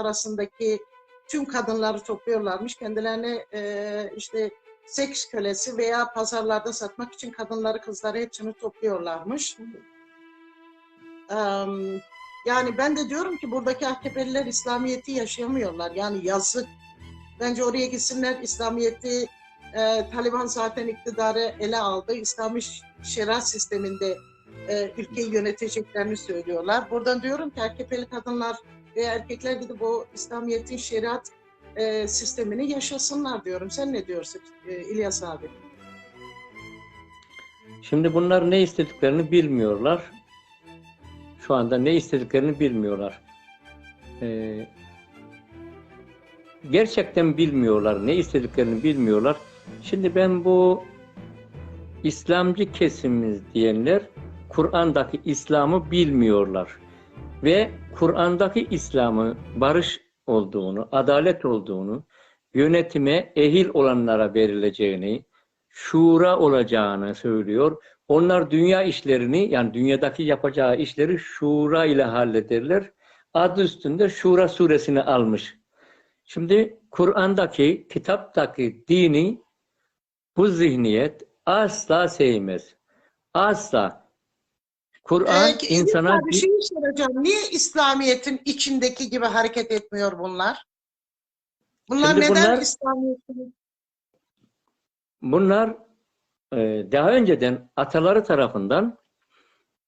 arasındaki tüm kadınları topluyorlarmış. Kendilerini e, işte seks kölesi veya pazarlarda satmak için kadınları, kızları hepsini topluyorlarmış. Em, yani ben de diyorum ki buradaki AKP'liler İslamiyet'i yaşayamıyorlar. Yani yazık. Bence oraya gitsinler İslamiyet'i e, Taliban zaten iktidarı ele aldı. İslami şeriat sisteminde e, ülkeyi yöneteceklerini söylüyorlar. Buradan diyorum ki AKP'li kadınlar ve erkekler gidip o İslamiyet'in şeriat e, sistemini yaşasınlar diyorum. Sen ne diyorsun e, İlyas abi? Şimdi bunlar ne istediklerini bilmiyorlar. Şu anda ne istediklerini bilmiyorlar. Ee, gerçekten bilmiyorlar. Ne istediklerini bilmiyorlar. Şimdi ben bu İslamcı kesimiz diyenler Kur'an'daki İslam'ı bilmiyorlar. Ve Kur'an'daki İslam'ı barış olduğunu, adalet olduğunu, yönetime ehil olanlara verileceğini, şura olacağını söylüyor. Onlar dünya işlerini yani dünyadaki yapacağı işleri şura ile hallederler. Adı üstünde Şura suresini almış. Şimdi Kur'an'daki, kitaptaki dini bu zihniyet asla sevmez. Asla. Kur'an Ee, insana bir şey soracağım. Niye İslamiyet'in içindeki gibi hareket etmiyor bunlar? Bunlar Şimdi neden bunlar- İslamiyet'in Bunlar e, daha önceden ataları tarafından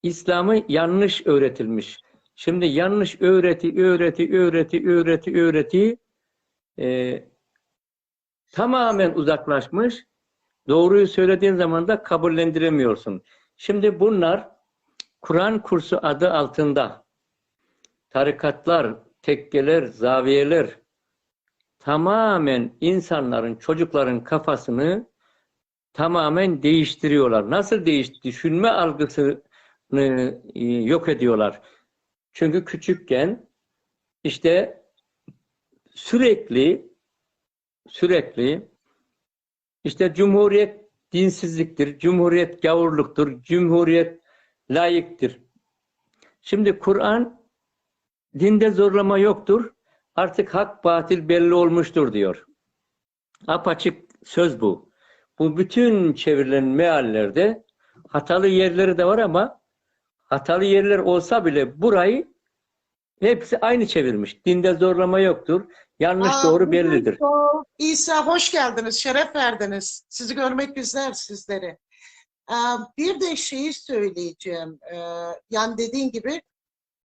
İslam'ı yanlış öğretilmiş. Şimdi yanlış öğreti, öğreti, öğreti, öğreti, öğreti e, tamamen uzaklaşmış. Doğruyu söylediğin zaman da kabullendiremiyorsun. Şimdi bunlar Kur'an kursu adı altında tarikatlar, tekkeler, zaviyeler tamamen insanların, çocukların kafasını tamamen değiştiriyorlar. Nasıl değiş düşünme algısını e, yok ediyorlar. Çünkü küçükken işte sürekli sürekli işte cumhuriyet dinsizliktir, cumhuriyet gavurluktur, cumhuriyet layıktır. Şimdi Kur'an dinde zorlama yoktur. Artık hak batil belli olmuştur diyor. Apaçık söz bu. Bu bütün çevrilen meallerde hatalı yerleri de var ama hatalı yerler olsa bile burayı hepsi aynı çevirmiş. Dinde zorlama yoktur. Yanlış Aa, doğru bellidir. İsa hoş geldiniz, şeref verdiniz. Sizi görmek güzel sizleri. Ee, Bir de şeyi söyleyeceğim. Ee, Yani dediğin gibi